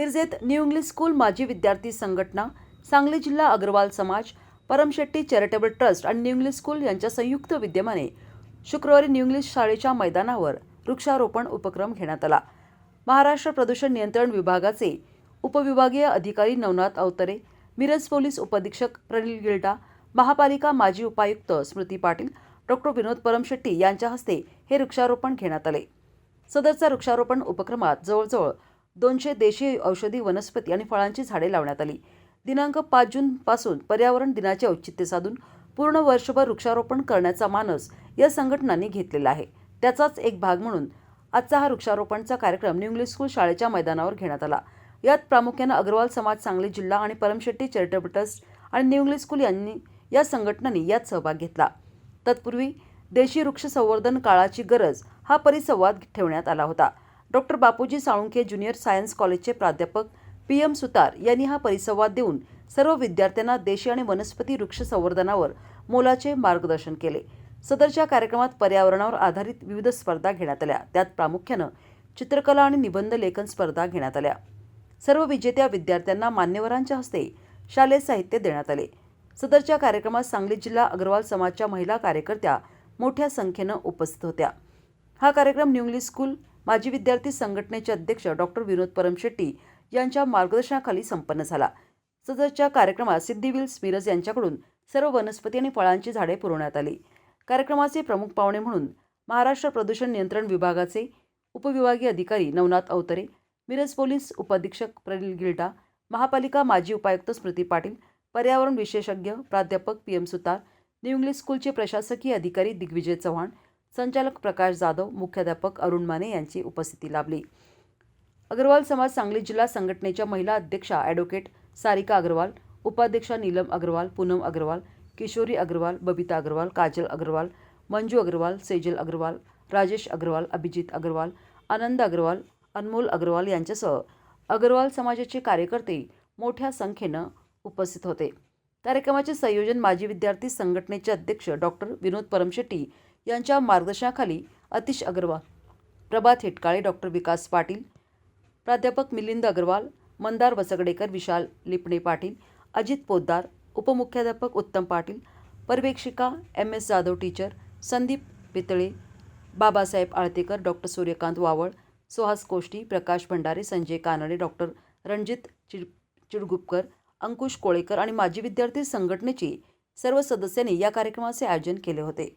मिरजेत new English school माजी विद्यार्थी संघटना सांगली जिल्हा अग्रवाल समाज परमशेट्टी चॅरिटेबल ट्रस्ट आणि न्यू इंग्लिश स्कूल यांच्या संयुक्त विद्यमाने शुक्रवारी न्यू इंग्लिश शाळेच्या मैदानावर वृक्षारोपण उपक्रम घेण्यात आला. महाराष्ट्र प्रदूषण नियंत्रण विभागाचे उपविभागीय अधिकारी नवनाथ अवतरे मिरज पोलीस उपअधीक्षक प्रनिल गिल्डा महापालिका माजी उपायुक्त स्मृती पाटील डॉक्टर विनोद परमशेट्टी यांच्या हस्ते हे वृक्षारोपण घेण्यात आले. सदरचा वृक्षारोपण उपक्रमात जवळजवळ दोनशे देशी औषधी वनस्पती आणि फळांची झाडे लावण्यात आली. दिनांक पाच जूनपासून पर्यावरण दिनाचे औचित्य साधून पूर्ण वर्षभर वृक्षारोपण करण्याचा मानस या संघटनांनी घेतलेला आहे. त्याचाच एक भाग म्हणून आजचा हा वृक्षारोपणचा कार्यक्रम न्यू इंग्लिश स्कूल शाळेच्या मैदानावर घेण्यात आला. यात प्रामुख्यानं अग्रवाल समाज सांगली जिल्हा आणि परमशेट्टी चॅरिटेबल ट्रस्ट आणि न्यू इंग्लिश स्कूल यांनी या संघटनांनी यात सहभाग घेतला. तत्पूर्वी देशी वृक्ष संवर्धन काळाची गरज हा परिसंवाद ठेवण्यात आला होता. Doctor Bapuji Salunkhe junior science कॉलेजचे प्राध्यापक पी एम सुतार यांनी हा परिसंवाद देऊन सर्व विद्यार्थ्यांना देशी आणि वनस्पती वृक्ष संवर्धनावर मोलाचे मार्गदर्शन केले. सदरच्या कार्यक्रमात पर्यावरणावर आधारित विविध स्पर्धा घेण्यात आल्या. त्यात प्रामुख्यानं चित्रकला आणि निबंध लेखन स्पर्धा घेण्यात आल्या. सर्व विजेत्या विद्यार्थ्यांना मान्यवरांच्या हस्ते शालेय साहित्य देण्यात आले. सदरच्या कार्यक्रमात सांगली जिल्हा अग्रवाल समाजच्या महिला कार्यकर्त्या मोठ्या संख्येनं उपस्थित होत्या. हा कार्यक्रम न्यू इंग्लिश स्कूल माजी विद्यार्थी संघटनेचे अध्यक्ष डॉक्टर विनोद परमशेट्टी यांच्या मार्गदर्शनाखाली संपन्न झाला. सदरच्या कार्यक्रमात सिद्धिवील मिरज यांच्याकडून सर्व वनस्पती आणि फळांची झाडे पुरवण्यात आली. कार्यक्रमाचे प्रमुख पाहुणे म्हणून महाराष्ट्र प्रदूषण नियंत्रण विभागाचे उपविभागीय अधिकारी नवनाथ अवतरे मिरज पोलीस उपअधीक्षक प्रनिल गिल्डा महापालिका माजी उपायुक्त स्मृती पाटील पर्यावरण विशेषज्ञ प्राध्यापक P M Sutar New English स्कूलचे प्रशासकीय अधिकारी दिग्विजय चव्हाण संचालक प्रकाश जाधव मुख्याध्यापक अरुण माने यांची उपस्थिती लाभली. अग्रवाल समाज सांगली जिल्हा संघटनेच्या महिला अध्यक्षा ॲडव्होकेट सारिका अग्रवाल उपाध्यक्षा नीलम अग्रवाल पूनम अग्रवाल किशोरी अग्रवाल बबिता अग्रवाल काजल अग्रवाल मंजू अग्रवाल सेजल अग्रवाल राजेश अग्रवाल अभिजित अग्रवाल आनंद अग्रवाल अनमोल अग्रवाल यांच्यासह अग्रवाल समाजाचे कार्यकर्ते मोठ्या संख्येनं उपस्थित होते. कार्यक्रमाचे संयोजन माजी विद्यार्थी संघटनेचे अध्यक्ष डॉक्टर विनोद परमशेट्टी यांच्या मार्गदर्शनाखाली अतिश अग्रवाल प्रभात हेटकाळे डॉक्टर विकास पाटील प्राध्यापक मिलिंद अग्रवाल मंदार वसगडेकर विशाल लिपणे पाटील अजित पोद्दार उपमुख्याध्यापक Uttam Patil पर्यवेक्षिका M S Jadhav teacher Sandeep Pitale Babasaheb Aaltekar doctor Suryakant Vaval Suhas Koshti Prakash Bhandare Sanjay Kanade doctor Ranjit चिड चिडगुपकर अंकुश कोळेकर आणि माजी विद्यार्थी संघटनेचे सर्व सदस्यांनी या कार्यक्रमाचे आयोजन केले होते.